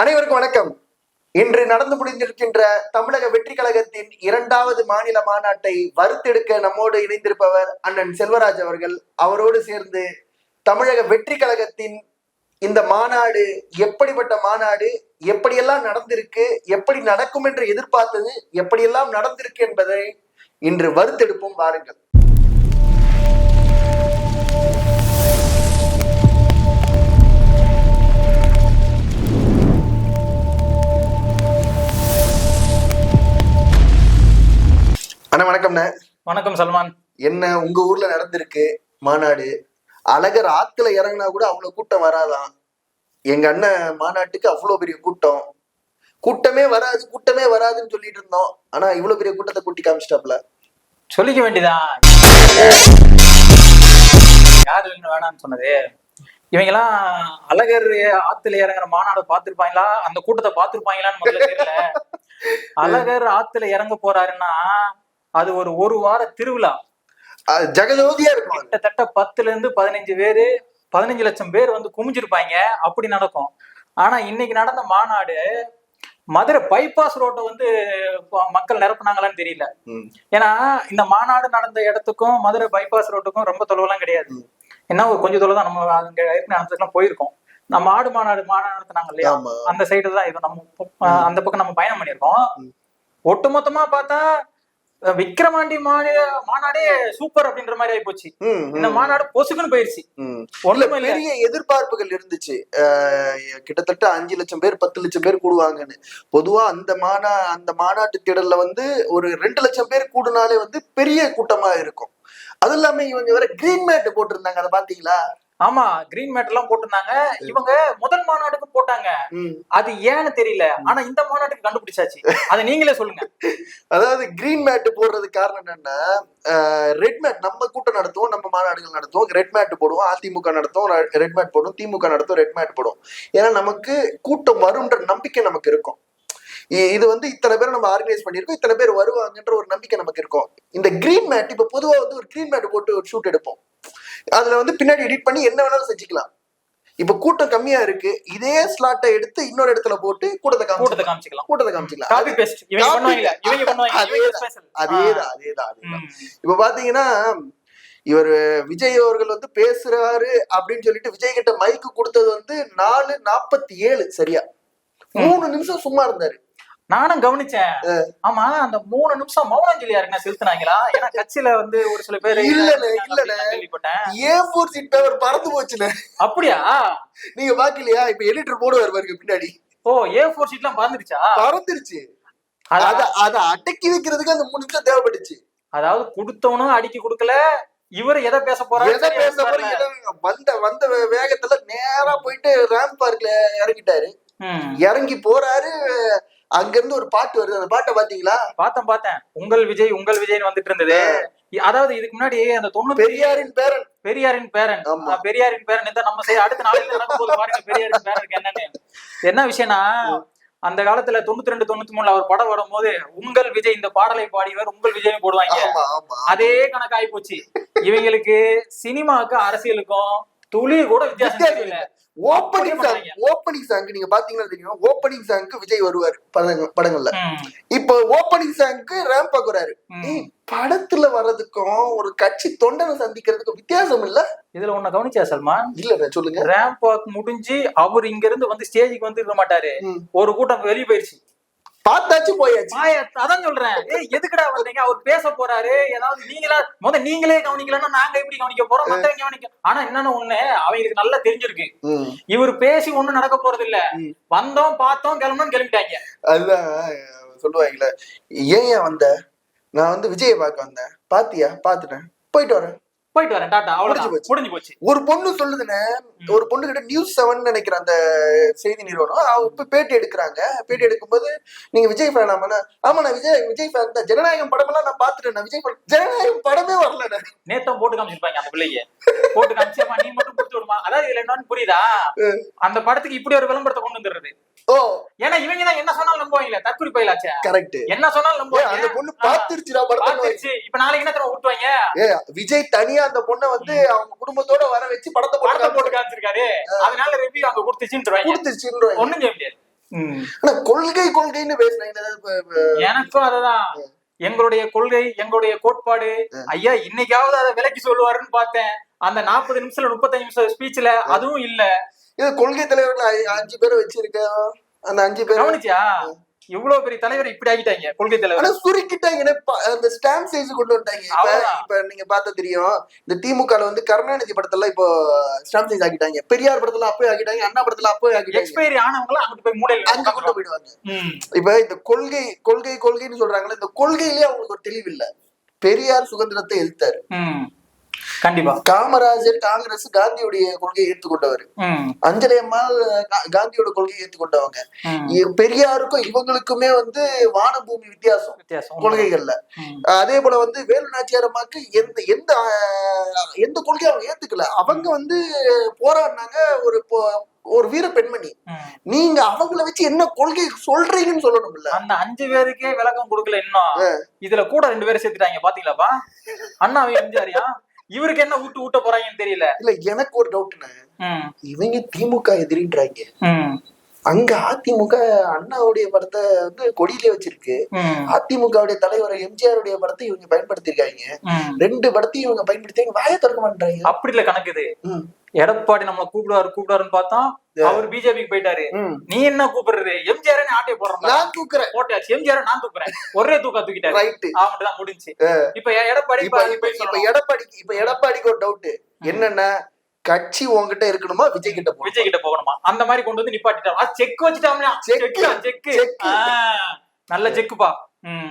அனைவருக்கும் வணக்கம். இன்று நடந்து முடிந்திருக்கின்ற தமிழக வெற்றி கழகத்தின் இரண்டாவது மாநில மாநாட்டை வறுத்தெடுக்க நம்மோடு இணைந்திருப்பவர் அண்ணன் செல்வராஜ் அவர்கள். அவரோடு சேர்ந்து தமிழக வெற்றி கழகத்தின் இந்த மாநாடு எப்படிப்பட்ட மாநாடு எப்படியெல்லாம் நடந்திருக்கு எப்படி நடக்கும் என்று எதிர்பார்த்தது எப்படியெல்லாம் நடந்திருக்கு என்பதை இன்று வறுத்தெடுப்போம் வாருங்கள். அண்ணா வணக்கம்ண்ணே. வணக்கம் சல்மான். என்ன உங்க ஊர்ல நடந்திருக்கு மாநாடு? அழகர் ஆத்துல இறங்குனா கூட அவ்வளவு கூட்டம் வராதாம். எங்க அண்ணன் மாநாட்டுக்கு அவ்வளவு பெரிய கூட்டம். கூட்டமே வராது கூட்டமே வராதுன்னு சொல்லிட்டு இருந்தோம். ஆனா இவ்வளவு பெரிய கூட்டத்தை கூட்டி காமிச்சிட்டாப்ல சொல்லிக்க வேண்டியதான் யாரு வேணாம்னு சொன்னது. இவங்கெல்லாம் அழகர் ஆத்துல இறங்குற மாநாடு பார்த்திருப்பாங்களா? அந்த கூட்டத்தை முதல்ல தெரியல. அழகர் ஆத்துல இறங்க போறாருன்னா அது ஒரு ஒரு வார திருவிழா. ஜெகஜோதியா இருக்கும். கிட்டத்தட்ட பத்துல இருந்து பதினஞ்சு பேரு பதினஞ்சு லட்சம் பேர் வந்து குமிஞ்சிருப்பாங்க. அப்படி நடக்கும். ஆனா இன்னைக்கு நடந்த மாநாடு மதுரை பைபாஸ் ரோட்டை வந்து மக்கள் நிரப்புனாங்களான்னு தெரியல. ஏன்னா இந்த மாநாடு நடந்த இடத்துக்கும் மதுரை பைபாஸ் ரோட்டுக்கும் ரொம்ப தொலைவெல்லாம் கிடையாது. ம். என்ன ஒரு கொஞ்சம் தொலைவு தான். நம்ம அங்க ஏற்கனவே நடந்ததுலாம் போயிருக்கோம். நம்ம ஆடு மாநாடு மாநாடு நடத்தினாங்க இல்லையா? அந்த சைடு தான் இது நம்ம அந்த பக்கம் நம்ம பயணம் பண்ணியிருக்கோம். ஒட்டுமொத்தமா பார்த்தா அஹ் விக்கிரவாண்டி மாநில மாநாடே சூப்பர் அப்படின்ற மாதிரி ஆகி போச்சு இந்த மாநாடு பொசுக்குன்னு போயிருச்சு. ஒண்ணுமே பெரிய எதிர்பார்ப்புகள் இருந்துச்சு. கிட்டத்தட்ட அஞ்சு லட்சம் பேர் பத்து லட்சம் பேர் கூடுவாங்கன்னு. பொதுவா அந்த மாநா அந்த மாநாட்டு திடல்ல வந்து ஒரு ரெண்டு லட்சம் பேர் கூடுனாலே வந்து பெரிய கூட்டமா இருக்கும். அது இல்லாம இவங்க வேற கிரீன் மேட் போட்டிருந்தாங்க அதை பாத்தீங்களா ஆமா கிரீன் மேட் எல்லாம் போட்டிருந்தாங்க. இவங்க முதல் மாநாடுக்கு போட்டாங்க. அது ஏன்னு தெரியல. ஆனா இந்த மாநாட்டுக்கு கண்டுபிடிச்சாச்சு. அதை நீங்களே சொல்லுங்க. அதாவது கிரீன் மேட் போடுறதுக்கு காரணம் என்னன்னா ரெட் மேட் நம்ம கூட்டம் நடத்துவோம் நம்ம மாநாடுகள் நடத்துவோம். ரெட் மேட் போடுவோம் அதிமுக நடத்துவோம் ரெட் மேட் போடுவோம் திமுக நடத்துவோம் ரெட் மேட் போடுவோம். ஏன்னா நமக்கு கூட்டம் வரும்ன்ற நம்பிக்கை நமக்கு இருக்கும். இது வந்து இத்தனை பேர் நம்ம ஆர்கனைஸ் பண்ணியிருக்கோம் இத்தனை பேர் வருவாங்கன்ற ஒரு நம்பிக்கை நமக்கு இருக்கும். இந்த கிரீன் மேட் இப்ப பொதுவா வந்து ஒரு கிரீன் மேட் போட்டு ஒரு ஷூட் எடுப்போம். அதுல வந்து பின்னாடி எடிட் பண்ணி என்ன வேணாலும் செஞ்சுக்கலாம். இப்ப கூட்டம் கம்மியா இருக்கு இதே ஸ்லாட்டை எடுத்து இன்னொரு இடத்துல போட்டு கூட்டத்தை கூட்டத்தை காமிச்சிக்கலாம். கூட்டத்தை காமிச்சிக்கலாம். அதேதான் அதேதான் அதேதான் இப்ப பாத்தீங்கன்னா இவர் விஜய் அவர்கள் வந்து பேசுறாரு அப்படின்னு சொல்லிட்டு விஜய் கிட்ட மைக்கு கொடுத்தது வந்து நாலு நாற்பத்தி ஏழு சரியா. மூணு நிமிஷம் சும்மா இருந்தாரு. நானும் கவனிச்சேன். ஆமா அந்த மூணு நிமிஷம் மௌனஞ்சலி யாருக்குன்னா செலுத்தினாங்களா? ஏன்னா கட்சியில வந்து ஒரு சில பேர் இல்லண்ணே, இல்லண்ணே. கேள்விப்பட்டேன் ஏ போர் சீட் பேப்பர் பறந்து போச்சுல அப்படியா? நீங்க பாக்கலையா? இப்ப எடிட்டர் போடுவார் பாருங்க பின்னாடி. ஓ ஏ போர் சீட்லாம் பறந்துருச்சா? பறந்துருச்சு. அத- அத அடக்கி வைக்கிறதுக்கு அந்த மூணு நிமிஷம் தேவைப்பட்டுச்சு. அதாவது கொடுத்தவனும் அடிக்கி கொடுக்கல இவர் எதை பேச போறாரு எதை பேச? வந்த வந்த வேகத்துல நேரா போயிட்டு ராம் பார்க்ல இறங்கிட்டாரு. இறங்கி போறாரு அங்க இருந்து ஒரு பாட்டு வருது. அந்த பாட்டை பாத்தீங்களா பார்த்தேன் பார்த்தேன். உங்கள் விஜய் உங்கள் விஜய்னு வந்துட்டு இருந்தது. அதாவது இதுக்கு முன்னாடி அந்த தொண்ணூறு பெரியாரின் பேரன். பெரியாரின் பேரன். பெரியாரின் பேரன் இந்த நம்ம செய்ய அடுத்த நாளைக்கு நடக்கும் போது பாருங்க பெரியாரின் பேரனுக்கு என்னன்னு. என்ன விஷயம்னா அந்த காலத்துல தொண்ணூத்தி ரெண்டு தொண்ணூத்தி மூணுல அவர் படம் வரும்போது உங்கள் விஜய் இந்த பாடலை பாடியவர் உங்கள் விஜய் போடுவாங்க. அதே கணக்காகி போச்சு. இவங்களுக்கு சினிமாவுக்கும் அரசியலுக்கும் துளி கூட வித்தியாசம் தெரியல. ஓப்பனிங் சாங் ஓப்பனிங் சாங் நீங்க பாத்தீங்கன்னா தெரியும். ஓப்பனிங் சாங்க்கு விஜய் வருவாரு படங்க- படங்கள்ல. இப்போ ஓப்பனிங் சாங்க்கு ரேம்ப் வராரு படத்துல வர்றதுக்கும் ஒரு கட்சி தொண்டனை சந்திக்கிறதுக்கும் வித்தியாசம் இல்ல? இதுல ஒண்ணு கவனிச்சா சல்மான்? இல்ல சொல்லுங்க. ரேம்ப் வாக் முடிஞ்சு அவர் இங்க இருந்து வந்து ஸ்டேஜுக்கு வந்து இருக்க மாட்டாரு. ஒரு கூட்டம் வெளியே போயிருச்சு. பார்த்தாச்சு போயாச்சு. அதான் சொல்றேன். எதுக்குடா வந்தீங்க? அவர் பேச போறாரு. ஏதாவது நீங்களா முத நீங்களே கவனிக்கலன்னா நாங்க எப்படி கவனிக்க போறோம்? மத்தவங்க கவனிக்க ஆனா என்னன்னு ஒண்ணு அவங்களுக்கு நல்லா தெரிஞ்சிருக்கு. இவர் பேசி ஒண்ணும் நடக்க போறது இல்ல. வந்தோம் பார்த்தோம் கிளம்பணும் கிளம்பிட்டாங்க. அதுதான் சொல்லுவாங்கல்ல. ஏன் ஏன் வந்த? நான் வந்து விஜயை பார்க்க வந்தேன். பாத்தியா பாத்துட்டேன் போயிட்டு வரேன். போயிட்டு வரேன் டாட்டா அவ்வளவுதான். முடிஞ்சு போச்சு. முடிஞ்சு போச்சு. ஒரு பொண்ணு சொல்லுதுன்னு ஒரு பொண்ணு கிட்ட நியூஸ் செவன் நினைக்கிற அந்த செய்தி நிறுவனம் அவ இப்ப பேட்டி எடுக்கிறாங்க. பேட்டி எடுக்கும்போது நீங்க விஜய் ஃபேன் ஆமாண்ணா. ஆமா நான் விஜய் விஜய் ஃபேன் தான். ஜனநாயகம் படமெல்லாம் நான் பாத்துட்டேன் நான் விஜய் படம் ஜனநாயகம் படமே வரல நேத்தம் போட்டு காமிச்சிருப்பாங்க அந்த பிள்ளைய போட்டு காமிச்சேமா நீ மட்டும் கொடுத்து விடுமா? அதாவது இதுல என்னன்னு புரியுதா? அந்த படத்துக்கு இப்படி ஒரு விளம்பரத்தை கொண்டு வந்துடுறது. ஓ. ஏன்னா இவங்க தான் என்ன சொன்னாலும் நம்புவாங்களே தற்கொலை பயிலாச்சே கரெக்ட் என்ன சொன்னாலும் அந்த நம்புவாங்க பொண்ணு பாத்துருச்சுடா படத்தை இப்ப நாளைக்கு என்ன ஏ விஜய் தனியா அந்த பொண்ணை வந்து அவங்க குடும்பத்தோட வர வச்சு படத்தை படத்தை போட்டு காமிச்சிருக்காரு. அதனால ரிவ்யூ அங்க கொடுத்துச்சுன்னு கொடுத்துருச்சுன்னு ஒண்ணும் செய்ய முடியாது. ம். ஆனா கொள்கை கொள்கைன்னு பேசுனாங்க எனக்கும் அதுதான். எங்களுடைய கொள்கை எங்களுடைய கோட்பாடு. ஐயா இன்னைக்காவது அதை விலைக்கு சொல்லுவாருன்னு பார்த்தேன். அந்த நாற்பது நிமிஷம் முப்பத்தஞ்சு நிமிஷம் ஸ்பீச்ல அதுவும் இல்ல. இது கொள்கை தலைவர்கள் அஞ்சு பேரை வச்சிருக்கேன் அந்த அஞ்சு பேர் கவனிச்சியா? இவ்வளவு பெரிய தலைவர் இப்படி ஆகிட்டாங்க கொள்கை தலைவர். சுருக்கிட்டாங்க. அந்த ஸ்டாம்ப் சைஸ் கொண்டு வந்துட்டாங்க. இப்ப நீங்க பார்த்தா தெரியும். இந்த திமுக வந்து கருணாநிதி படத்துல இப்போ ஸ்டாம்ப் சைஸ் ஆக்கிட்டாங்க. பெரியார் படத்துல அப்பவே ஆக்கிட்டாங்க. அண்ணா படத்துல அப்பவே ஆக்கிட்டாங்க. எக்ஸ்பைரி ஆனவங்க அங்கிட்டு போய் மூலையில அங்க கொண்டு. போயிடுவாங்க. இப்ப இந்த கொள்கை கொள்கை கொள்கைன்னு சொல்றாங்களே இந்த கொள்கையிலேயே அவங்களுக்கு ஒரு தெளிவு இல்ல. பெரியார் சுதந்திரத்தை எதிர்த்தாரு. ம். கண்டிப்பா. காமராஜர் காங்கிரஸ் காந்தியுடைய கொள்கையை ஏற்றுக்கொண்டவர். அஞ்சலி அம்மாள் கா- காந்தியோட கொள்கையை ஏற்றுக்கொண்டவங்க. பெரியாருக்கும் இவங்களுக்குமே வந்து வான பூமி வித்தியாசம் வித்தியாசம். கொள்கைகள்ல. அதே போல வந்து வேலு நாச்சியார் அம்மாக்கு எந்த எந்த எந்த கொள்கையும் அவங்க ஏத்துக்கல. அவங்க வந்து போராடினாங்க ஒரு ஒரு வீர பெண்மணி. நீங்க அவங்கள வச்சு என்ன கொள்கை சொல்றீங்கன்னு சொல்லணும்ல. அந்த அஞ்சு பேருக்கே விளக்கம் கொடுக்கல இன்னும். இதுல கூட ரெண்டு பேரும் சேர்த்துட்டாங்க பாத்தீங்களாப்பா? அண்ணாவையும் எம்ஜிஆரியா? இவருக்கு என்ன ஊட்டு ஊட்ட போறாங்கன்னு தெரியல இல்ல எனக்கு ஒரு டவுட்னு. இவங்க திமுக எதிரின்றாங்க. அங்க அதிமுக அண்ணாவுடைய படத்தை வந்து கொடியிலே வச்சிருக்கு. அதிமுகவுடைய தலைவர் எம்ஜிஆர் உடைய படத்தை இவங்க பயன்படுத்திருக்காங்க. ரெண்டு படத்தையும் இவங்க பயன்படுத்தி வாயை திறக்க மாட்டாங்க அப்படி இல்ல கணக்கு இது எடப்பாடி நம்மள கூப்பிடுவாரு கூப்பிடுவாருன்னு பார்த்தோம் அவர் பிஜேபிக்கு போயிட்டாரு. நீ என்ன கூப்பிடுறது? எம்ஜிஆர் ஆட்டையை போடுறோம் நான் தூக்குறேன். போட்டாச்சு. எம்ஜிஆர் நான் தூக்குறேன். ஒரே தூக்கா தூக்கிட்டாரு. ரைட்டு அவன்கிட்ட தான் முடிஞ்சு. இப்ப எடப்பாடி இப்ப. எடப்பாடிக்கு இப்ப எடப்பாடிக்கு ஒரு டவுட் என்னன்னா? கட்சி உன்கிட்ட இருக்கணுமா? விஜய் கிட்ட போகணும்? விஜய் கிட்ட போகணுமா? அந்த மாதிரி கொண்டு வந்து நிப்பாட்டிட்டாரு. செக். செக்கா செக்கு. Check. நல்ல செக்குப்பா.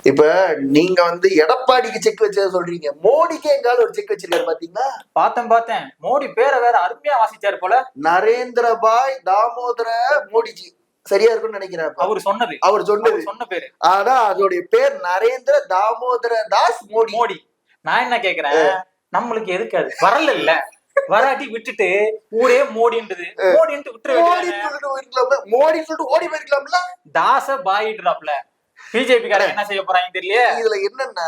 இப்ப நீங்க வந்து எடப்பாடிக்கு செக் வச்சத சொல்றீங்க. மோடிக்கு எங்கால ஒரு செக் வச்சிருக்காரு பாத்தீங்களா? பார்த்தேன் பார்த்தேன். மோடி பேரை வேற அருமையா வாசிச்சாரு போல. நரேந்திரபாய் தாமோதர மோடிஜி. சரியா இருக்கும்னு நினைக்கிறேன். அவரு சொன்னது. அவர் சொன்னது. சொன்ன பேரு. ஆனா அதோடைய பேர் நரேந்திர தாமோதர தாஸ் மோடி. மோடி. நான் என்ன கேக்குறேன்? நம்மளுக்கு எதுக்கு அது? வரல இல்ல. வராட்டி விட்டுட்டு ஊரே மோடின்றது. மோடின்ட்டு போயிருக்கலாம்ல. மோடி சொல்லிட்டு ஓடி போயிருக்கலாம்ல. தாச பாயிடுறாப்ல. பிஜேபி காரங்க என்ன செய்ய போறாங்க தெரியல இதுல என்னன்னா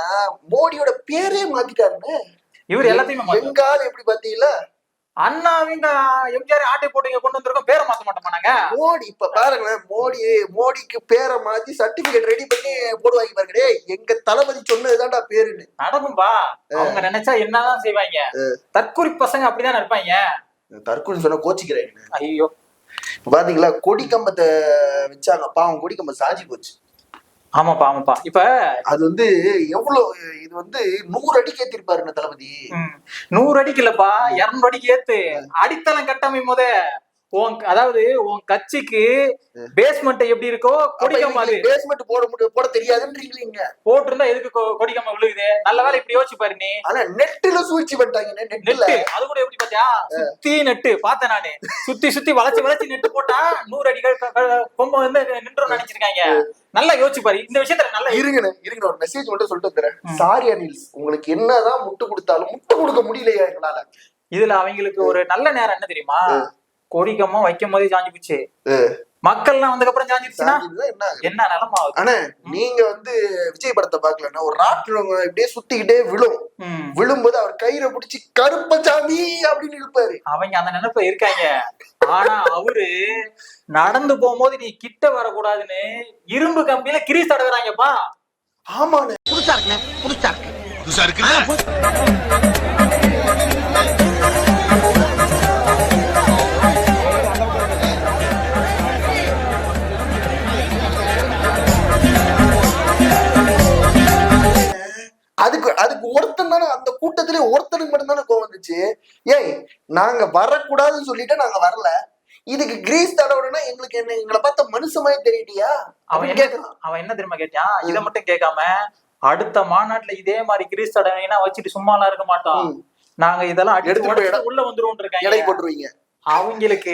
மோடியோட பேரே மாத்திட்டாருன்னு. இவர் எல்லாத்தையுமே. எங்கால எப்படி பாத்தீங்களா? அண்ணாவிங்க எம்ஜிஆர் ஆட்டை போட்டு கொண்டு வந்திருக்கோம் பேரை மாத்த மாட்டோமா நாங்க? மோடி இப்ப பாருங்களேன் மோடி மோடிக்கு பேரை மாத்தி சர்டிபிகேட் ரெடி பண்ணி போடுவாங்க பாருங்க. டேய், எங்க தளபதி சொன்னதுதான்டா பேருன்னு. நடக்கும்பா அவங்க நினைச்சா என்னதான் செய்வாங்க? தற்கொலை பசங்க அப்படிதான் இருப்பாங்க தற்கொலை சொன்னா கோச்சிக்கிறேன். ஐயோ. பாத்தீங்களா கொடி கம்பத்தை வச்சாங்க. பாவம் கொடி கம்பம் சாஞ்சி போச்சு. ஆமாப்பா ஆமாப்பா. இப்ப அது வந்து எவ்வளவு இது வந்து நூறு அடிக்கு ஏத்திருப்பாருங்க தளபதி. நூறு அடிக்கு இல்லப்பா இருநூறு அடிக்கு ஏத்து. அடித்தளம் கட்டமை முத உன் அதாவது உன் கட்சிக்கு பேஸ்மெண்ட் எப்படி இருக்கோ கொடிக்கம்பு அது. பேஸ்மெண்ட் போட முடியும் போட தெரியாதுன்றீங்களீங்க. போட்டிருந்தா எதுக்கு கொ- கொடிக்கம்பு விழுகுது? நல்ல வேலை இப்படி யோசிச்சு பாரு நீ. ஆனா நெட்டுல சூழ்ச்சி பண்ணிட்டாங்க நெட்டுல. நெட்டு அது கூட எப்படி பாத்தியா? சுத்தி நெட்டு பார்த்தேன் நானு. சுத்தி சுத்தி வளைச்சு வளைச்சு நெட்டு போட்டா நூறு அடிகள் கொம்பு வந்து நின்று நினைச்சிருக்காங்க. நல்லா யோசிச்சு பாரு இந்த விஷயத்துல நல்லா இருங்கண்ணே இருங்க ஒரு மெசேஜ் மட்டும் சொல்லிட்டு வந்துடுறேன். சாரி அனில்ஸ். உங்களுக்கு என்னதான் முட்டு கொடுத்தாலும் முட்டு கொடுக்க முடியலையா எங்களால? இதுல அவங்களுக்கு ஒரு நல்ல நேரம் என்ன தெரியுமா? கொடிக்கம்பம் வைக்கும் போதே சாஞ்சி போச்சு. மக்கள்லாம் வந்ததுக்கு அப்புறம் சாஞ்சிருச்சுன்னா என்ன நிலமா ஆனா நீங்க வந்து விஜய் படத்தை பாக்கலன்னா ஒரு ராட்டினம் இப்படியே சுத்திக்கிட்டே விழும். விழும்போது அவர் கயிறை பிடிச்சி கருப்பசாமி அப்படின்னு இழுப்பாரு. அவங்க அந்த நினைப்புல இருக்காங்க. ஆனா அவரு நடந்து போகும்போது நீ கிட்ட வரக்கூடாதுன்னு இரும்பு கம்பியில கிரீஸ் தடவுறாங்கப்பா. ஆமாண்ணே. புதுசா இருக்குண்ணே புதுசா இருக்கு. புதுசா இருக்குல்ல அதுக்கு ஒருத்தன் தானே அந்த கூட்டத்திலே ஒருத்தனுக்கு மட்டும் தானே கோவம் வந்துச்சு. ஏய் நாங்க வரக்கூடாதுன்னு சொல்லிட்டு நாங்க வரல. இதுக்கு கிரீஸ் தடவுனா எங்களுக்கு என்ன எங்களை பார்த்த மனுஷமாயே தெரியட்டியா? அவன் கேட்கலாம் அவன் என்ன தெரியுமா கேட்டான் இதை மட்டும் கேட்காம அடுத்த மாநாட்டுல இதே மாதிரி கிரீஸ் தடவைனா வச்சுட்டு சும்மாலாம் இருக்க மாட்டோம் ம். நாங்க இதெல்லாம் உடைச்சு உள்ள வந்துருவோம் எடை இருக்காங்க போட்டுருவீங்க. அவங்களுக்கு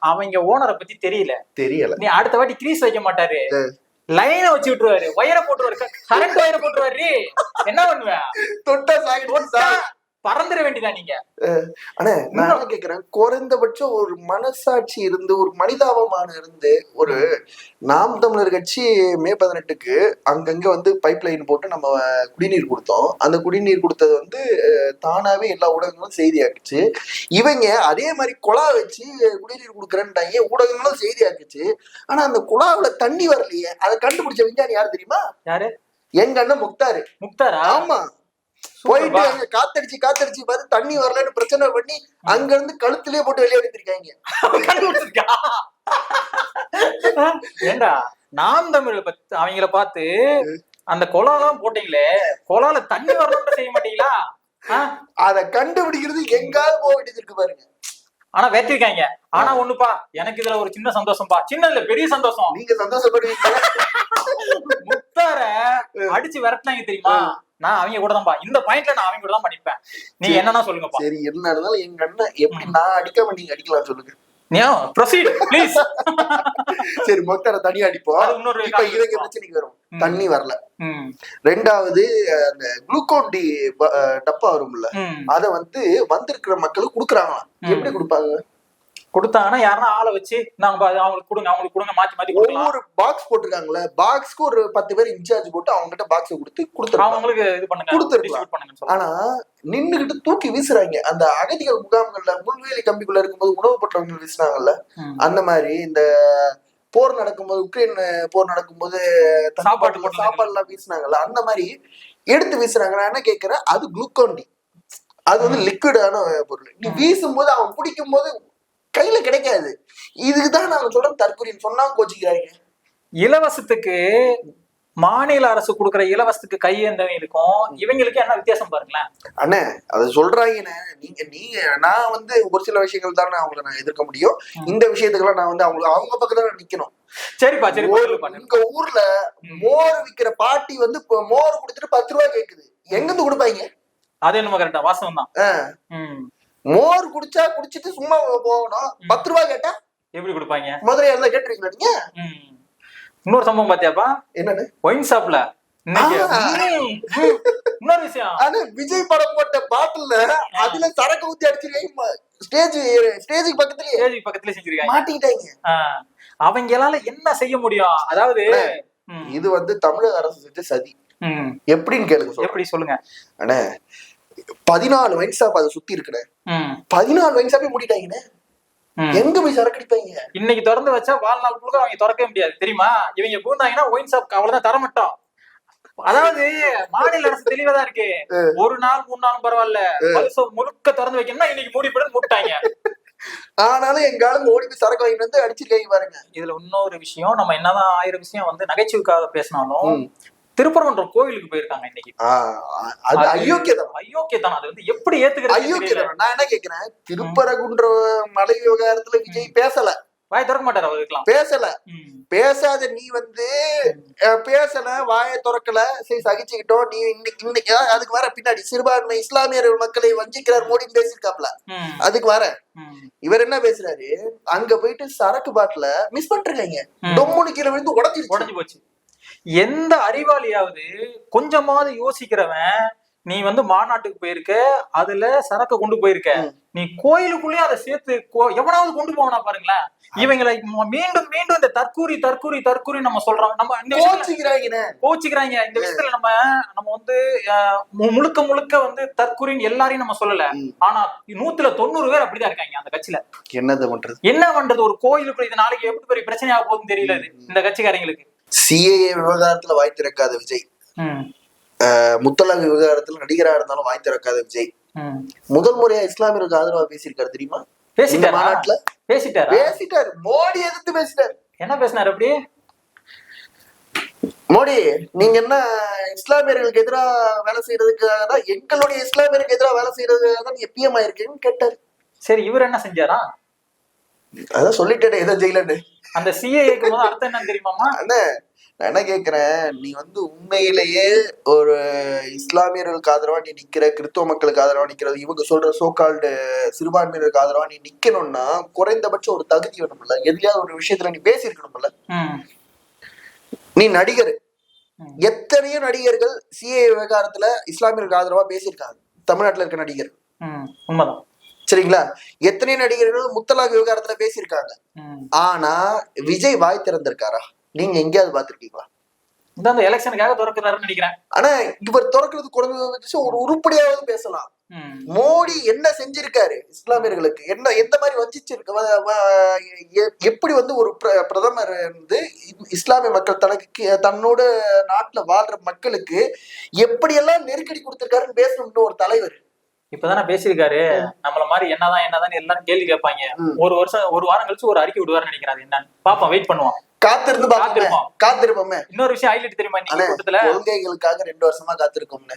அவங்க ஓனரை பத்தி தெரியல. தெரியல. நீ அடுத்த வாட்டி கிரீஸ் வைக்க மாட்டாரு. லைனை வச்சு விட்டுருவாரு. ஒயரை போட்டுருவாரு. கரண்ட் ஒயரை போட்டுருவாரு. என்ன பண்ணுவேன் தொட்டா சார். பறந்துட வேண்டியதான் நீங்க? ஆனா நான் கேக்குறேன்? குறைந்தபட்சம் ஒரு மனசாட்சி இருந்து ஒரு மனிதாபமானம் இருந்து ஒரு நாம் தமிழர் கட்சி மே பதினெட்டுக்கு அங்கங்க வந்து பைப் லைன் போட்டு நம்ம குடிநீர் கொடுத்தோம். அந்த குடிநீர் கொடுத்தது வந்து தானாவே எல்லா ஊடகங்களும் செய்தியாக்குச்சு இவங்க அதே மாதிரி குழா வச்சு குடிநீர் கொடுக்குறேன்ட்டாங்க ஊடகங்களும் செய்தியாக்குச்சு ஆனா அந்த குழாவுல தண்ணி வரலையே. அதை கண்டுபிடிச்ச விஞ்ஞானி யார் தெரியுமா? யாரு? எங்க அண்ணன் முக்தாரு. முக்தாரா? ஆமா. போயிட்டு அங்க காத்தடிச்சு காத்தடிச்சு பார்த்து தண்ணி வரலன்னு பிரச்சனை பண்ணி அங்க இருந்து கழுத்திலேயே போட்டு வெளியே எடுத்திருக்காங்க. ஏண்டா நாம் தமிழ பத்தி அவங்கள பார்த்து அந்த குளம்லாம் போட்டீங்களே குளால தண்ணி வரணும்னு செய்ய மாட்டீங்களா? அத கண்டுபிடிக்கிறது எங்காவது போக வேண்டியது இருக்கு பாருங்க. ஆனா வெற்றிருக்காங்க ஆனா ஒண்ணுப்பா எனக்கு இதுல ஒரு சின்ன சந்தோஷம்ப்பா சின்ன இல்ல பெரிய சந்தோஷம். நீங்க சந்தோஷப்படுவீங்க முக்தார அடிச்சு விரட்டினாங்க தெரியுமா? நான் அவங்க கூட தான்ப்பா இந்த பாயிண்ட்ல நான் அவங்க கூட தான் படிப்பேன் நீங்க என்னன்னா சொல்லுங்கப்பா. சரி என்ன இருந்தாலும் எங்க அண்ணன் எப்படி நான் அடிக்காம நீங்க அடிக்கலாம் சொல்லுங்க. நீ சரி மொத்தர தனியா அடிப்போம். இப்ப இவங்க பிரச்சனைக்கு வரும். தண்ணி வரல. ரெண்டாவது அந்த குளுக்கோன் டி டப்பா வரும்ல. அத வந்து வந்திருக்கிற மக்களுக்கு குடுக்குறாங்களாம். எப்படி கொடுப்பாங்க? கொடுத்தாங்கன்னா யாருன்னா ஆளை வச்சு நாங்க அவங்களுக்கு கொடுங்க அவங்களுக்கு கொடுங்க மாத்தி மாத்தி ஒவ்வொரு பாக்ஸ் போட்டிருக்காங்கல்ல பாக்ஸ்க்கு ஒரு பத்து பேர் இன்சார்ஜ் போட்டு அவங்க கிட்ட பாக்ஸ் கொடுத்து கொடுத்துருக்காங்க அவங்களுக்கு இது பண்ணுங்க கொடுத்துருக்கலாம். சொல்லுங்க ஆனா நின்னுகிட்டு தூக்கி வீசுறாங்க. அந்த அகதிகள் முகாம்கள்ல முள்வேலி கம்பிக்குள்ள இருக்கும்போது உணவு பற்றவங்க வீசுனாங்கல்ல. அந்த மாதிரி இந்த போர் நடக்கும்போது உக்ரைன் போர் நடக்கும்போது பொட்டலம் சாப்பாடு எல்லாம் வீசுனாங்கல்ல அந்த மாதிரி எடுத்து வீசுறாங்க. நான் என்ன கேக்குறேன் அது குளுக்கோண்டி அது வந்து லிக்விடான பொருள். நீ வீசும்போது அவன் குடிக்கும் போது கையில கிடைக்காது. இதுக்கு தான் நாங்க சொல்றோம் தற்கொலைன்னு சொன்னா கோச்சிக்கிறாங்க. இலவசத்துக்கு மாநில அரசு கொடுக்குற இலவசத்துக்கு கையேந்தவங்களுக்கும் இவங்களுக்கு என்ன வித்தியாசம் பாருங்களேன். அண்ணே அது சொல்றாங்கண்ணே. நீங்க நீங்க நான் வந்து ஒரு சில விஷயங்கள் தான் அவங்கள நான் எதிர்க்க முடியும். இந்த விஷயத்துக்கெல்லாம் நான் வந்து அவங்க அவங்க நான் நிக்கணும். சரிப்பா சரி உங்க ஊர்ல மோர் விக்கிற பாட்டி வந்து மோர் கொடுத்துட்டு பத்து ரூபாய் கேக்குது. எங்க இருந்து கொடுப்பாங்க? அது என்னமோ கரெக்டா வாசம் தான். மோர் குடிச்சா குடிச்சிட்டு சும்மா போகணும். பத்து ரூபாய் கேட்டா எப்படி கொடுப்பாங்க? முதல்ல இருந்தா நீங்க? ம். இன்னொரு சம்பவம் பாத்தியாப்பா என்னன்னு? ஒயின் ஷாப்ல. இன்னொரு விஷயம். ஆனா விஜய் படம் போட்ட பாட்டில்ல அதுல சரக்கு ஊத்தி அடிச்சிருக்காங்க ஸ்டேஜ் ஸ்டேஜுக்கு பக்கத்துலயே. ஸ்டேஜ் பக்கத்துல செஞ்சிருக்காங்க. மாட்டிக்கிட்டாங்க. அவங்களால என்ன செய்ய முடியும்? அதாவது இது வந்து தமிழக அரசு செஞ்ச சதி. எப்படின்னு கேளுங்க. எப்படி சொல்லுங்க? அண்ணே பதினாலு வைன் ஷாப் அதை சுத்தி இருக்குண்ணே. பதினாலு வைன் ஷாப்பே மூடிட்டாங்கண்ணே. எங்க போய் சரக்கு அடிப்பாங்க இன்னைக்கு திறந்து வச்சா வாழ்நாள் முழுக்க அவங்க திறக்கவே முடியாது தெரியுமா? இவங்க பூந்தாங்கன்னா ஒயின் ஷாப் அவ்வளவுதான் தரமாட்டோம் அதாவது மாநில அரசு தெளிவாதான் இருக்கு. ஒரு நாள் மூணு நாள் பரவாயில்ல. வருஷம் முழுக்க திறந்து வைக்கணும்னா இன்னைக்கு மூடி போட்டு மூட்டாங்க ஆனாலும் எங்க ஆளுங்க ஓடி போய் சரக்கு வாங்கிட்டு வந்து அடிச்சிருக்காங்க பாருங்க. இதுல இன்னொரு விஷயம் நம்ம என்னதான் ஆயிரம் விஷயம் வந்து நகைச்சுவைக்காக பேசினாலும். திருப்பரங்குன்றம் கோவிலுக்கு போயிருக்காங்க இன்னைக்கு. அது அயோக்கியதான் அயோக்கியதான் அது வந்து எப்படி ஏத்துக்கிறது தெரியல. அயோக்கியதான் நான் என்ன கேக்குறேன்? திருப்பரங்குன்ற மலை விவகாரத்துல விஜய் பேசல. வாய் திறக்க மாட்டாரு அவருக்கலாம் பேசல. பேசாத நீ வந்து பேசல வாயை திறக்கல சரி சகிச்சுக்கிட்டோம். நீ இன்னைக்கு இன்னைக்கு அதுக்கு வர பின்னாடி சிறுபான்மை இஸ்லாமியர் மக்களை வஞ்சிக்கிறார் மோடி பேசியிருக்காப்ல. அதுக்கு வர. இவர் என்ன பேசுறாரு? அங்க போயிட்டு சரக்கு பாட்டில மிஸ் பண்ணிருக்காங்க. டொம்முனு கீழே விழுந்து உடஞ்சிருச்சு. உடஞ்சு போச்சு. எந்த அறிவாளியாவது கொஞ்சமாவது யோசிக்கிறவன் நீ வந்து மாநாட்டுக்கு போயிருக்க அதுல சரக்கு கொண்டு போயிருக்க. நீ கோயிலுக்குள்ளேயே அதை சேர்த்து எவனாவது கொண்டு போவனா பாருங்களேன். இவங்களை மீண்டும் மீண்டும் இந்த தற்கூரி தற்கூரி தற்கூரி நம்ம சொல்றோம். நம்ம இந்த விஷயத்துல கோச்சிக்கிறாங்கண்ணே கோச்சிக்கிறாங்க. இந்த விஷயத்துல நம்ம நம்ம வந்து முழுக்க முழுக்க வந்து தற்கூரின்னு எல்லாரையும் நம்ம சொல்லல. ஆனா நூத்துல தொண்ணூறு பேர் அப்படிதான் இருக்காங்க அந்த கட்சியில. என்னது பண்றது? என்ன பண்றது? ஒரு கோயிலுக்குள்ள இது நாளைக்கு எப்படி பெரிய பிரச்சனையாக போகுதுன்னு தெரியல இந்த கட்சிக்காரங்களுக்கு. சிஏஏ விவகாரத்துல வாய் திறக்காத விஜய். முத்தலாக் விவகாரத்துல நடிகரா இருந்தாலும் வாய் திறக்காத விஜய். முதல் முறையா இஸ்லாமியருக்கு ஆதரவா பேசியிருக்காரு தெரியுமா? பேசிட்டாரா? மாநாட்டுல. பேசிட்டாரா? பேசிட்டாரு. மோடி எதிர்த்து பேசிட்டாரு. என்ன பேசினாரு அப்படி? மோடி நீங்க என்ன இஸ்லாமியர்களுக்கு எதிரா வேலை செய்யறதுக்காக தான் எங்களுடைய இஸ்லாமியருக்கு எதிரா வேலை செய்யறதுக்காக தான் நீங்க பிஎம் ஆயிருக்கீங்கன்னு கேட்டாரு. சரி இவர் என்ன செஞ்சாரா? அதான் சொல்லிட்டேன் ஏதோ ஜெயிலன்னு. அந்த சிஏக்கு முதல் அர்த்தம் என்னன்னு தெரியுமாமா அண்ணே நான் என்ன கேக்குறேன் நீ வந்து உண்மையிலேயே ஒரு இஸ்லாமியர்களுக்கு ஆதரவா நீ நிக்கிற கிறிஸ்துவ மக்களுக்கு ஆதரவா நிக்கிறது இவங்க சொல்ற சோகால்டு சிறுபான்மையினருக்கு ஆதரவா நீ நிக்கணும்னா குறைந்தபட்சம் ஒரு தகுதி வேணும்ல. எதுலயாவது ஒரு விஷயத்துல நீ பேசியிருக்கணும்ல. நீ நடிகர். எத்தனையோ நடிகர்கள் சிஏ விவகாரத்துல இஸ்லாமியர்களுக்கு ஆதரவா பேசியிருக்காங்க. தமிழ்நாட்டுல இருக்க நடிகர் உண்மைதான். சரிங்களா? எத்தனை நடிகர்கள் முத்தலாக் விவகாரத்துல பேசியிருக்காங்க. ஆனா விஜய் வாய் திறந்திருக்காரா? நீங்க எங்கேயாவது பாத்திருக்கீங்களா இந்த எலெக்ஷனுக்காக திறக்கிறாருன்னு நினைக்கிறேன். ஆனா இவர் திறக்கிறது குறைஞ்சது ஒரு உருப்படியாவது பேசலாம். மோடி என்ன செஞ்சிருக்காரு இஸ்லாமியர்களுக்கு? என்ன எந்த மாதிரி வஞ்சிச்சிருக்கு? எப்படி வந்து ஒரு பிர- பிரதமர் வந்து இஸ்லாமிய மக்கள் தனக்கு தன்னோட நாட்டுல வாழ்ற மக்களுக்கு எப்படியெல்லாம் நெருக்கடி கொடுத்திருக்காருன்னு பேசணும்னு ஒரு தலைவர். இப்பதானே பேசியிருக்காரு. நம்மள மாதிரி என்னதான் என்னதான் எல்லாரும் கேள்வி கேட்பாங்க. ஒரு வருஷம் ஒரு வாரம் கழிச்சு ஒரு அறிக்கை விடுவாருன்னு நினைக்கிறேன். அது என்னன்னு. பாப்போம் வெயிட் பண்ணுவோம். காத்திருந்து காத்திருப்போம். காத்திருப்போமே. இன்னொரு விஷயம் ஹைலைட் தெரியுமா இன்னைக்கு கூட்டத்துல? கொள்கைகளுக்காக ரெண்டு வருஷமா காத்திருக்கோம்னு.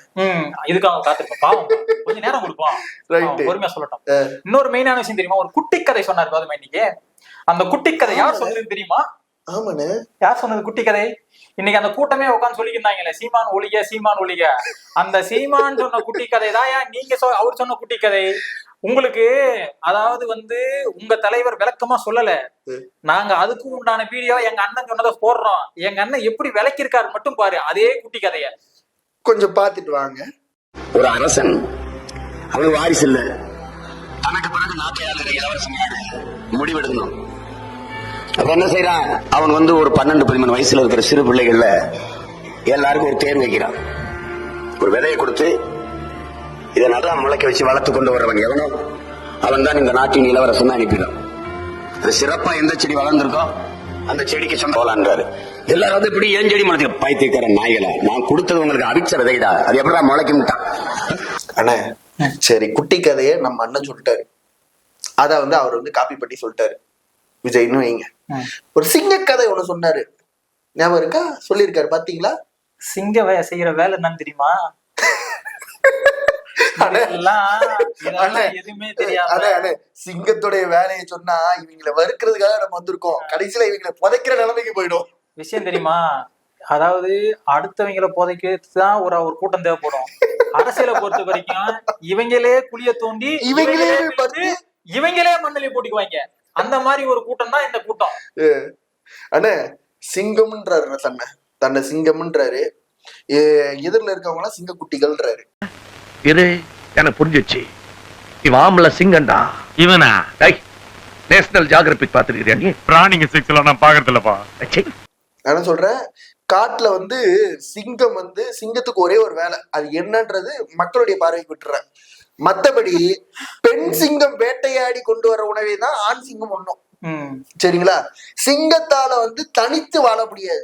இதுக்காக காத்திருப்போம். பாவம். கொஞ்ச நேரம் கொடுப்போம். பொறுமையா சொல்லட்டும். இன்னொரு மெயினான விஷயம் தெரியுமா? ஒரு குட்டி கதை சொன்னார் கோதுமை இன்னைக்கு. அந்த குட்டி கதை யார் சொன்னதுன்னு தெரியுமா? ஆமாண்ணே. யார் சொன்னது குட்டி கதை இன்னைக்கு அந்த கூட்டமே உட்காந்து சொல்லிக்கிருந்தாங்களே சீமான் ஒளிக சீமான் ஒளிக. அந்த சீமான் சொன்ன குட்டி கதை தான் ஏன் நீங்க சொ- அவர் சொன்ன குட்டி கதை? உங்களுக்கு அதாவது வந்து உங்க தலைவர் விளக்கமா சொல்லல. நாங்க அதுக்கும் உண்டான வீடியோ எங்க அண்ணன் சொன்னதை போடுறோம். எங்க அண்ணன் எப்படி விளக்கியிருக்காரு மட்டும் பாரு அதே குட்டி கதைய. கொஞ்சம் பாத்துட்டு வாங்க. ஒரு அரசன் அவன் வாரிசு இல்ல. தனக்கு பிறகு நாட்டையாளர் இளவரசன் யாரு? முடிவெடுக்கணும். அப்ப என்ன செய்யறான் அவன் வந்து ஒரு பன்னெண்டு பதிமூணு வயசுல இருக்கிற சிறு பிள்ளைகள்ல எல்லாருக்கும் ஒரு தேர்வு வைக்கிறான். ஒரு விதையை கொடுத்து இதை நல்லா முளைக்க வச்சு வளர்த்து கொண்டு வரவன் எவனோ அவன் தான் இந்த நாட்டின் இளவரசன் அனுப்பிடும் அது சிறப்பா எந்த செடி வளர்ந்திருக்கோ அந்த செடிக்கு சொந்த போலான்றாரு. எல்லாரும் வந்து இப்படி ஏன் செடி முளைச்சு பைத்தியக்கார நாய்களா? நான் கொடுத்தது உங்களுக்கு அவிச்ச விதைடா. அது எப்படா முளைக்கும்ட்டான்? அண்ணே சரி குட்டி கதையை நம்ம அண்ணன் சொல்லிட்டாரு. அத வந்து அவர் வந்து காப்பி பண்ணி சொல்லிட்டாரு. விஜய்னு வைங்க. ஒரு சிங்க கதை ஒண்ணு சொன்னாரு. ஞாபகம் இருக்கா? சொல்லியிருக்காரு பாத்தீங்களா? சிங்க வே- செய்யற வேலை என்னன்னு தெரியுமா. எதுவுமே அண்ணே அண்ணே சிங்கத்துடைய வேலையை சொன்னா இவங்களை வறுக்கிறதுக்காக நம்ம வந்திருக்கோம். கடைசியில இவங்களை புதைக்கிற நிலைமைக்கு போயிடும். விஷயம் தெரியுமா? அதாவது அடுத்தவங்களை புதைக்கு தான் ஒரு ஒரு கூட்டம் தேவைப்படும். அரசியலை பொறுத்த வரைக்கும் இவங்களே குழிய தோண்டி இவங்களே இவங்களே மண்ணிலே போட்டுக்குவாங்க. அந்த மாதிரி ஒரு கூட்டம் தான் இந்த கூட்டம். அண்ணே சிங்கம்ன்றாரு தன்னை. தன்னை சிங்கம்ன்றாரு. எதிரில இருக்கவங்க எல்லாம் சிங்க குட்டிகள்ன்றாரு இரு எனக்கு புரிஞ்சிச்சு. இவன் ஆம்பளை சிங்கண்டா இவனா? நேஷனல் ஜியாகிரபிக் பாத்துருக்கிறியா நீ? பிராணிங்க செக்ஸ்லாம் நான் பாக்குறது இல்லப்பா என்ன சொல்றேன். காட்டுல வந்து சிங்கம் வந்து சிங்கத்துக்கு ஒரே ஒரு வேலை. அது என்னன்றது மக்களுடைய பார்வைக்கு விட்டுறேன். மத்தபடி பெண் சிங்கம் வேட்டையாடி கொண்டு வர உணவே தான் ஆண் சிங்கம் ஒண்ணும் சரிங்களா? சிங்கத்தால வந்து தனித்து வாழ முடியாது.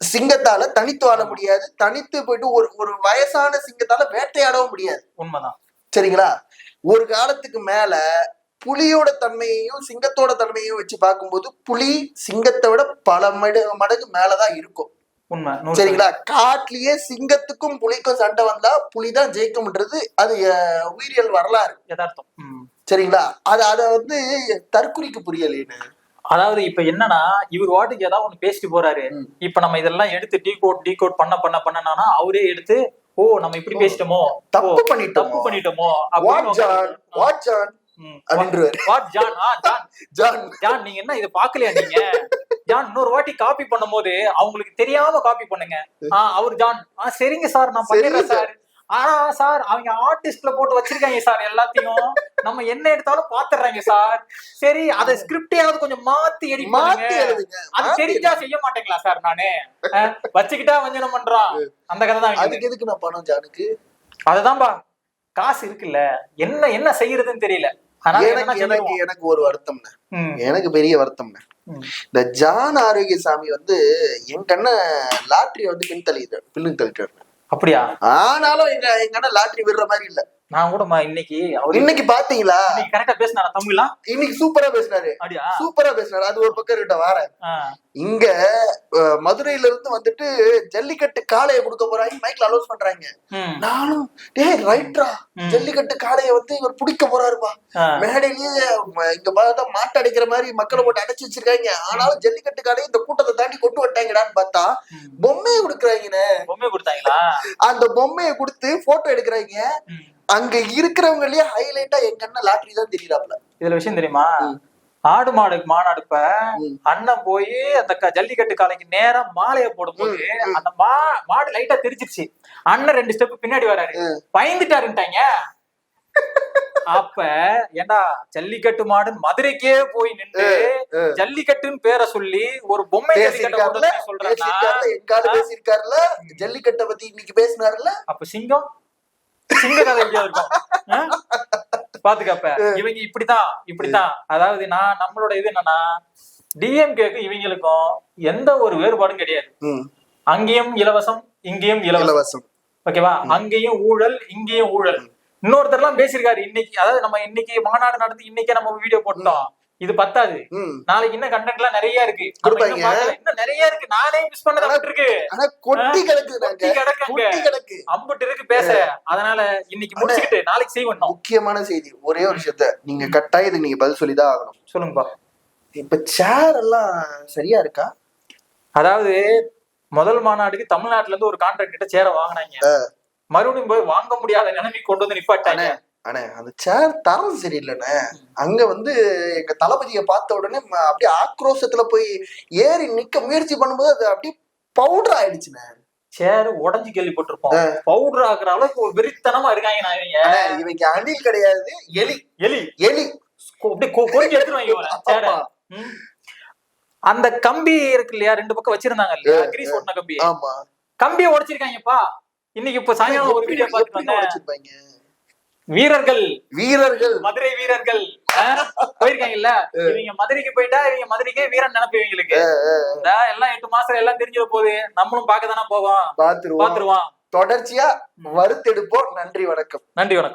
சிங்கத்தால தனித்து வாழ முடியாது. தனித்து போயிட்டு ஒரு ஒரு வயசான சிங்கத்தால வேட்டையாடவும் முடியாது. உண்மைதான். சரிங்களா? ஒரு காலத்துக்கு மேல புலியோட தன்மையையும் சிங்கத்தோட தன்மையையும் வச்சு பார்க்கும்போது புலி சிங்கத்தை விட பல மடு மடங்கு மேலதான் இருக்கும். உண்மை சரிங்களா? காட்டுலயே சிங்கத்துக்கும் புலிக்கும் சண்டை வந்தா புலிதான் ஜெயிக்கும்ன்றது அது உயிரியல் வரலாறு. யதார்த்தம். சரிங்களா? அது அத வந்து தற்குறிக்கு புரியலேன்னு அதாவது இப்ப என்னன்னா இவர் வாட்டுக்கு ஏதாவது ஒண்ணு பேசிட்டு போறாரு. இப்ப நம்ம இதெல்லாம் எடுத்து டீ கோட் டீ கோட் பண்ண பண்ண பண்ணனா அவரே எடுத்து ஓ நம்ம இப்படி பேசிட்டோமோ? தப்பு பண்ணிட்டோமோ? தப்பு பண்ணிட்டோமோ? What John what John அப்படின்றவாரு. What John ah John John John நீங்க என்ன இதை பாக்கலையா நீங்க? ஜான் இன்னொரு வாட்டி காப்பி பண்ணும்போது அவங்களுக்கு தெரியாம காப்பி பண்ணுங்க. ஆ அவர் ஜான் ஆ சரிங்க சார் நான் பண்ணிடுறேன் சார். ஆனா சார் அவங்க ஆர்டிஸ்ட்ல போட்டு வச்சிருக்காங்க சார் எல்லாத்தையும். நம்ம என்ன எடுத்தாலும் பாத்துறாங்க சார். சரி அத ஸ்கிரிப்டையாவது கொஞ்சம் மாத்தி எடிட் மாத்தி அது தெரிஞ்சா செய்ய மாட்டேங்களா சார் நானு? வச்சுக்கிட்டா வஞ்சனம் பண்றான் அந்த கதை தான். அதுக்கு எதுக்கு நான் பணம் ஜானுக்கு அதுதான்பா. காசு இருக்குல்ல. என்ன என்ன செய்யறதுன்னு தெரியல. எனக்கு எனக்கு எனக்கு ஒரு வருத்தம்ண்ணே. எனக்கு பெரிய வருத்தம்ண்ணே. இந்த ஜான் ஆரோக்கியசாமி வந்து என் கண்ண லாட்டரி வந்து பின் தள்ளிட்டு பின்னு தள்ளிட்டு அப்படியா? ஆனாலும் எங்க எங்க லாட்டரி விடுற மாதிரி இல்ல. நான் கூட இன்னைக்கு அவரு இன்னைக்கு பாத்தீங்களா? இன்னைக்கு கரெக்டா பேசினாரா தமிழ்லாம் இன்னைக்கு சூப்பரா பேசினாரு. சூப்பரா பேசினாரு. அது ஒரு பக்கம் வாரேன் ஆ, இங்க மதுரையில இருந்து வந்துட்டு ஜல்லிக்கட்டு காளைய கொடுக்க போறாங்க. மைக்ல அலோஸ் பண்றாங்க. நானும் டேய் ரைட்ரா. ஜல்லிக்கட்டு காளைய வந்து இவர் பிடிக்க போறாருப்பா. மேடையிலேயே இங்க பார்த்தா மாட்டு அடைக்கிற மாதிரி மக்களை போட்டு அடைச்சு வச்சிருக்காங்க. ஆனாலும் ஜல்லிக்கட்டு காளைய இந்த கூட்டத்தை தாண்டி கொண்டு வந்துட்டாங்கடான்னு பார்த்தா. பொம்மையை கொடுக்குறாங்கண்ணே. பொம்மை கொடுத்தாங்களா? அந்த பொம்மையை கொடுத்து போட்டோ எடுக்கிறாங்க. அங்க இருக்கிறவங்களே ஹைலைட்டா எங்க அண்ணன் லாட்டரி தான் தெரியறாப்ல இதுல விஷயம் தெரியுமா. ஆடு மாடு மாநாடு இப்ப. அண்ணன் போய் அந்த ஜல்லிக்கட்டு காலைக்கு நேரா மாலையை போடும்போது. அந்த மா மாடு லைட்டா தெரிச்சிருச்சு அண்ணன் ரெண்டு ஸ்டெப் பின்னாடி வராரு பயந்துட்டாருன்ட்டாங்க அப்ப ஏண்டா ஜல்லிக்கட்டு மாடு மதுரைக்கே போய் நின்று. ஜல்லிக்கட்டுன்னு பேரை சொல்லி ஒரு பொம்மை பேசியிருக்காருல ஜல்லிக்கட்டை பத்தி இன்னைக்கு பேசினாருல அப்ப சிங்கம் சிங்க கதை எங்கேயோ இருக்கும்? பாத்துக்கப்ப இவங்க இப்படித்தான் இப்படித்தான். அதாவது நான் நம்மளோட இது என்னன்னா டிஎம்கேக்கு இவங்களுக்கும் எந்த ஒரு வேறுபாடும் கிடையாது. அங்கேயும் இலவசம் இங்கேயும் இலவசம். இலவசம். ஓகேவா? அங்கேயும் ஊழல் இங்கேயும் ஊழல். இன்னொருத்தர் எல்லாம் பேசியிருக்காரு. இன்னைக்கு அதாவது நம்ம இன்னைக்கு மாநாடு நடத்தி இன்னைக்கே நம்ம வீடியோ போட்டோம். இது பத்தாது. நாளைக்கு இன்னும் கண்டென்ட் எல்லாம் நிறைய இருக்கு. கொடுப்பாங்க. இன்னும் நிறைய இருக்கு. நானே மிஸ் பண்ணதா இருக்கு. ஆனா கொட்டி கிடக்குது கொட்டி. கொட்டி கிடக்கு. அம்புட்டு இருக்கு பேச. அதனால இன்னைக்கு முடிச்சுக்கிட்டு நாளைக்கு செய்வோம் முக்கியமான செய்தி. ஒரே ஒரு விஷயத்த. நீங்க கட்டாயம் இதுக்கு நீங்க பதில் சொல்லிதான் ஆகணும். சொல்லுங்கப்பா. இப்ப சேர் எல்லாம் சரியா இருக்கா? அதாவது முதல் மாநாடுக்கு தமிழ்நாட்டுல இருந்து ஒரு கான்ட்ராக்ட் கிட்ட சேர வாங்கினாங்க. மறுபடியும் போய் வாங்க முடியாத நிலைமைக்கு கொண்டு வந்து நிப்பாட்டாங்க அண்ணே அந்த சேர் தரம் சரியில்லைண்ணே. அங்க வந்து எங்க தளபதியை பார்த்த உடனே அப்படியே ஆக்ரோஷத்துல போய் ஏறி நிக்க முயற்சி பண்ணும்போது அது அப்படியே பவுடர் ஆயிடுச்சுண்ணே. சேர் உடஞ்சு கேள்விப்பட்டிருப்போம். பவுடர் ஆக்குற அளவுக்கு வெறித்தனமா இருக்காங்க நான் இவங்க. அணில் கிடையாது எலி. எலி. எலி. அப்படியே கொ- கொறிஞ்சு எடுத்துருவாங்க. அந்த கம்பி இருக்கு இல்லையா ரெண்டு பக்கம் வச்சிருந்தாங்க இல்லையா? கிரீஸ் ஓட்டின கம்பி. ஆமா. கம்பியை உடைச்சிருக்காங்க இன்னைக்கு இப்ப சாயங்காலம் ஒரு வீடியோ பார்த்துட்டு எப்படி வந்தேன்? வீரர்கள். வீரர்கள். மதுரை வீரர்கள்? போயிருக்காங்கல்ல? இவங்க மதுரைக்கு போயிட்டா இவங்க மதுரைக்கே வீரன் நினைப்பு இவங்களுக்கு. எல்லாம் எட்டு மாசம் எல்லாம் தெரிஞ்சிட போகுது. நம்மளும் பார்க்க தானே போவோம். பாத்துருவோம் பாத்துருவோம் தொடர்ச்சியா வறுத்தெடுப்போம். நன்றி வணக்கம். நன்றி வணக்கம்.